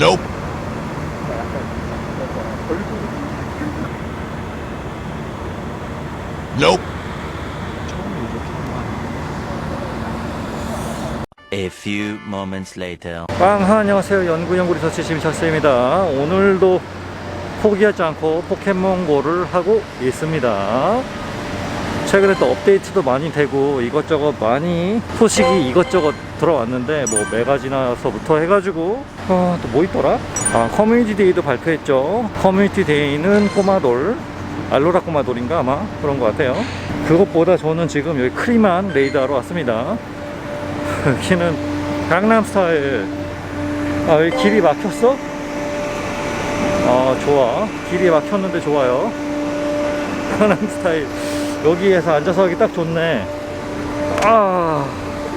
Nope. Nope. A few moments later. 빵 안녕하세요 연구연구 리서치 심샷스입니다 오늘도 포기하지 않고 포켓몬고를 하고 있습니다 최근에 또 업데이트도 많이 되고 이것저것 많이 소식이 이것저것 들어왔는데 뭐 메가지나서부터 해가지고 어, 또 뭐 있더라? 아 커뮤니티 데이도 발표했죠. 커뮤니티 데이는 꼬마돌 알로라 꼬마돌인가 아마? 그런 것 같아요. 그것보다 저는 지금 여기 크리만 레이드하러 왔습니다. 여기는 강남스타일. 아 여기 길이 막혔어? 아 좋아. 길이 막혔는데 좋아요. 강남스타일 여기에서 앉아서 하기 딱 좋네. 아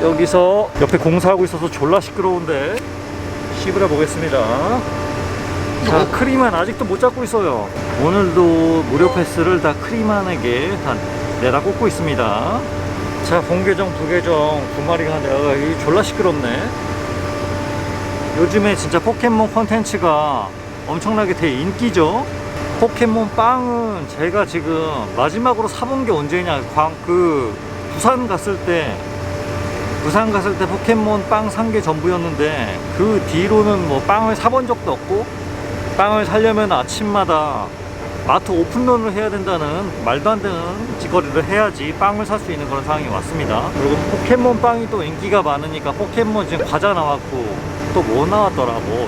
여기서 옆에 공사하고 있어서 졸라 시끄러운데 씹으라 보겠습니다. 자 크리만 아직도 못 잡고 있어요. 오늘도 무료 패스를 다 크리만에게 다 내다 꽂고 있습니다. 자, 본계정, 부계정 두 마리가 내가 이 졸라 시끄럽네. 요즘에 진짜 포켓몬 콘텐츠가 엄청나게 대인기죠. 포켓몬 빵은 제가 지금 마지막으로 사본 게 언제냐? 광, 그, 부산 갔을 때, 부산 갔을 때 포켓몬 빵 산 게 전부였는데, 그 뒤로는 뭐 빵을 사본 적도 없고, 빵을 사려면 아침마다 마트 오픈런을 해야 된다는 말도 안 되는 짓거리를 해야지 빵을 살 수 있는 그런 상황이 왔습니다. 그리고 포켓몬 빵이 또 인기가 많으니까 포켓몬 지금 과자 나왔고 또 뭐 나왔더라 뭐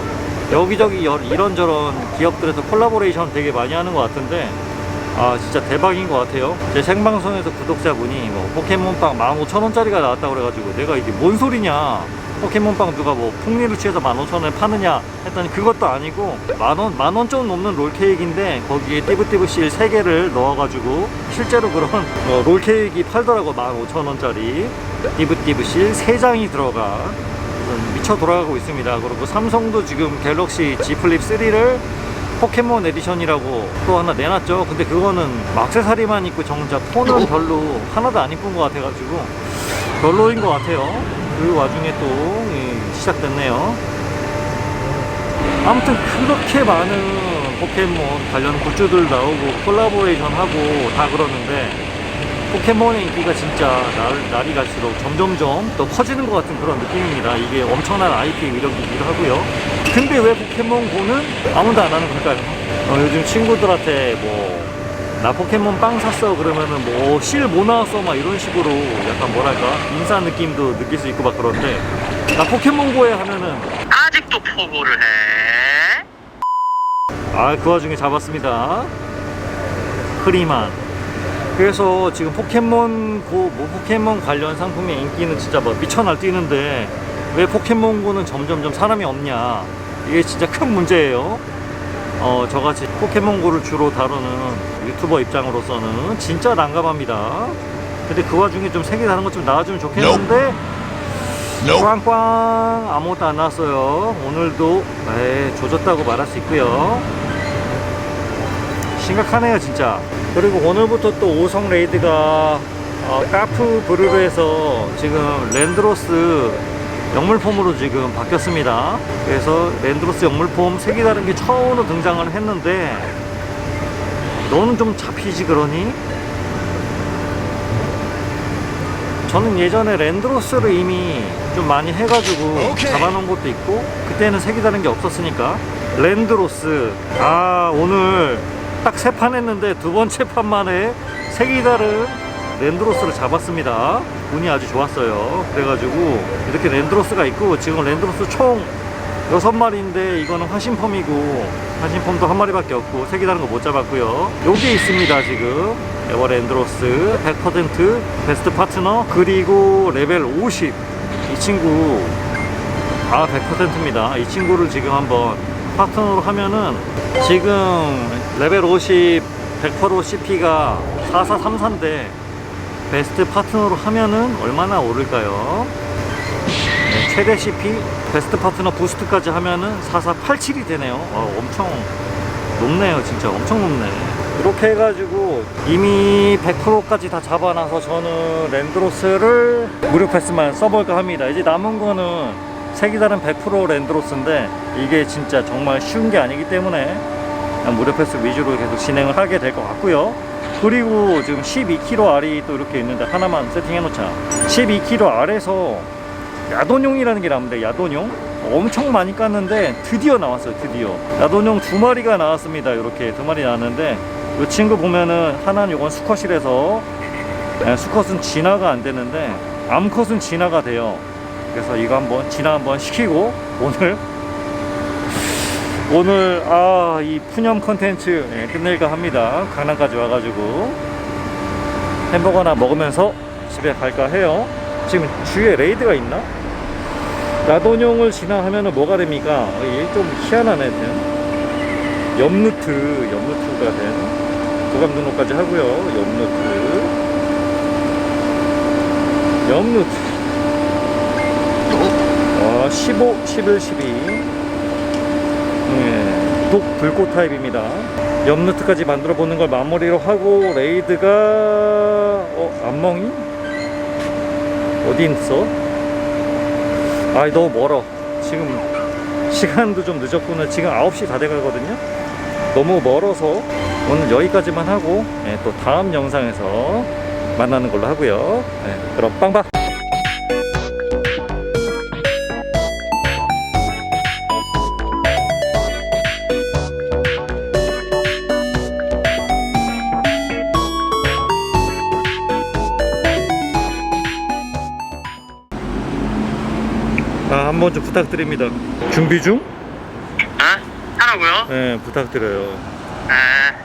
여기저기 여- 이런저런 기업들에서 콜라보레이션 되게 많이 하는 것 같은데 아 진짜 대박인 것 같아요. 제 생방송에서 구독자분이 뭐 포켓몬 빵 15,000원짜리가 나왔다고 그래가지고 내가 이게 뭔 소리냐 포켓몬빵 누가 뭐 풍리를 취해서 15,000원에 파느냐 했더니 그것도 아니고 만원, 만원 좀 넘는 롤케이크인데 거기에 띠부띠부실 3개를 넣어가지고 실제로 그런 어, 롤케이크 팔더라고 15,000원짜리. 띠부띠부실 3장이 들어가 미쳐 돌아가고 있습니다. 그리고 삼성도 지금 갤럭시 Z 플립 3를 포켓몬 에디션이라고 또 하나 내놨죠. 근데 그거는 막세사리만 있고 정작 폰은 별로 하나도 안 이쁜 것 같아가지고 별로인 것 같아요. 그 와중에 또 예, 시작됐네요. 아무튼 그렇게 많은 포켓몬 관련 굿즈들 나오고 콜라보레이션 하고 다 그러는데 포켓몬의 인기가 진짜 날, 날이 갈수록 점점점 더 커지는 것 같은 그런 느낌입니다. 이게 엄청난 IP 위력이기도 하고요. 근데 왜 포켓몬 고는 아무도 안 하는 걸까요? 어, 요즘 친구들한테 뭐 나 포켓몬 빵 샀어. 그러면은 뭐 실 뭐 나왔어? 막 이런 식으로 약간 뭐랄까? 인사 느낌도 느낄 수 있고 막 그런데 나 포켓몬 고에 하면은 아직도 포고를 해? 아 그 와중에 잡았습니다. 크리만. 그래서 지금 포켓몬 고 뭐 포켓몬 관련 상품의 인기는 진짜 뭐 미쳐 날 뛰는데 왜 포켓몬 고는 점점점 사람이 없냐? 이게 진짜 큰 문제예요 어 저같이 포켓몬고를 주로 다루는 유튜버 입장으로서는 진짜 난감합니다. 근데 그 와중에 좀 색이 다른 것좀 나와주면 좋겠는데 Nope. 꽝꽝 아무것도 안 나왔어요. 오늘도 에이, 조졌다고 말할 수 있고요. 심각하네요 진짜. 그리고 오늘부터 또 오성 레이드가 어, 카프 브루르에서 지금 랜드로스 영물폼으로 지금 바뀌었습니다 그래서 랜드로스 영물폼 색이 다른 게 처음으로 등장을 했는데 너는 좀 잡히지 그러니? 저는 예전에 랜드로스를 이미 좀 많이 해가지고 오케이. 잡아놓은 것도 있고 그때는 색이 다른 게 없었으니까 랜드로스 아 오늘 딱 세 판 했는데 두 번째 판 만에 색이 다른 랜드로스를 잡았습니다. 운이 아주 좋았어요. 그래가지고 이렇게 랜드로스가 있고 지금 랜드로스 총 여섯 마리인데 이거는 화신폼이고 화신폼도 한 마리밖에 없고 색이 다른 거 못 잡았고요. 여기 있습니다 지금. 에버 랜드로스 100% 베스트 파트너 그리고 레벨 50 이 친구 아 100%입니다. 이 친구를 지금 한번 파트너로 하면은 지금 레벨 50 100% CP가 4434인데 베스트 파트너로 하면은 얼마나 오를까요? 네, 최대 CP 베스트 파트너 부스트까지 하면은 4487이 되네요. 와, 엄청 높네요, 진짜 엄청 높네. 이렇게 해가지고 이미 100%까지 다 잡아놔서 저는 랜드로스를 무료 패스만 써볼까 합니다. 이제 남은 거는 색이 다른 100% 랜드로스인데 이게 진짜 정말 쉬운 게 아니기 때문에 무료 패스 위주로 계속 진행을 하게 될 것 같고요. 그리고 지금 12kg 알이 또 이렇게 있는데 하나만 세팅해 놓자. 12kg 알에서 야돈용이라는 게 나오는데 야돈용? 엄청 많이 깠는데 드디어 나왔어요 드디어. 야돈용 두 마리가 나왔습니다 이렇게 두 마리 나왔는데 이 친구 보면은 하나는 요건 수컷이라서 예, 수컷은 진화가 안 되는데 암컷은 진화가 돼요. 그래서 이거 한번 진화 한번 시키고 오늘 오늘 아 이 푸념 컨텐츠 예, 끝낼까 합니다. 강남까지 와가지고. 햄버거나 먹으면서 집에 갈까 해요. 지금 주위에 레이드가 있나? 야돈용을 진화하면 뭐가 됩니까? 좀 희한하네 염루트 염루트가 된 도감 등록까지 하고요. 염루트. 염루트. 아, 15, 11, 12 예, 독 불꽃 타입입니다. 염루트까지 만들어 보는 걸 마무리로 하고 레이드가 어 안멍이? 어디 있어? 아 너무 멀어. 지금 시간도 좀 늦었구나. 지금 9시 다 돼가거든요. 너무 멀어서 오늘 여기까지만 하고 예, 또 다음 영상에서 만나는 걸로 하고요. 예, 그럼 빵빵 한번 좀 부탁드립니다 준비 중? 어? 하라고요? 네 부탁드려요 에.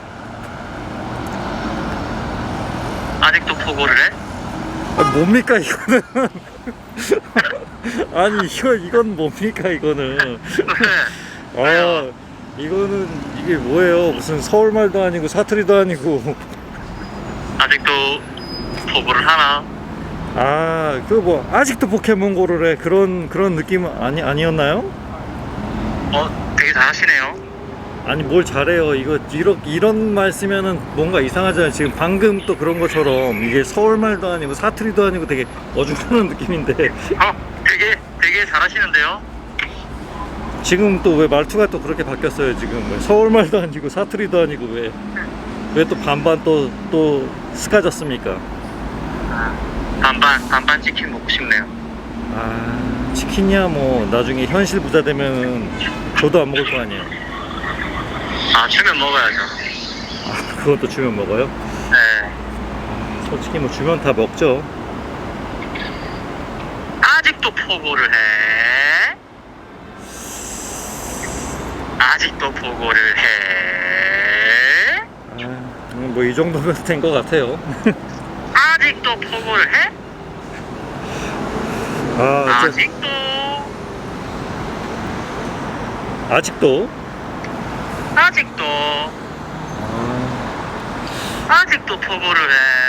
아직도 포고를 해? 아, 뭡니까 이거는 아니 이거 이건 뭡니까 이거는 아 왜요? 이거는 이게 뭐예요 무슨 서울말도 아니고 사투리도 아니고 아직도 포고를 하나? 아 그 뭐 아직도 포켓몬고를 해 그런 그런 느낌 아니 아니었나요? 어, 되게 잘하시네요. 아니 뭘 잘해요. 이거 이런 이런 말 쓰면은 뭔가 이상하잖아요. 지금 방금 또 그런 것처럼 이게 서울말도 아니고 사투리도 아니고 되게 어중간한 느낌인데. 어, 되게, 되게 잘하시는데요? 지금 또 왜 말투가 또 그렇게 바뀌었어요 지금? 왜 서울말도 아니고 사투리도 아니고 왜? 왜 또 반반 또 또 스카졌습니까 반반, 반반 치킨 먹고 싶네요. 아 치킨이야 뭐 나중에 현실 부자 되면은 저도 안 먹을 거 아니에요 아, 주면 먹어야죠. 아 그것도 주면 먹어요 네. 솔직히 뭐 주면 다 먹죠 아직도 포고를 해? 아직도 포고를 해? 아 뭐 이 정도면 된 것 같아요 아직도 포고를 해? 아 아직도 아직도 아직도 아, 아직도 포고를 해?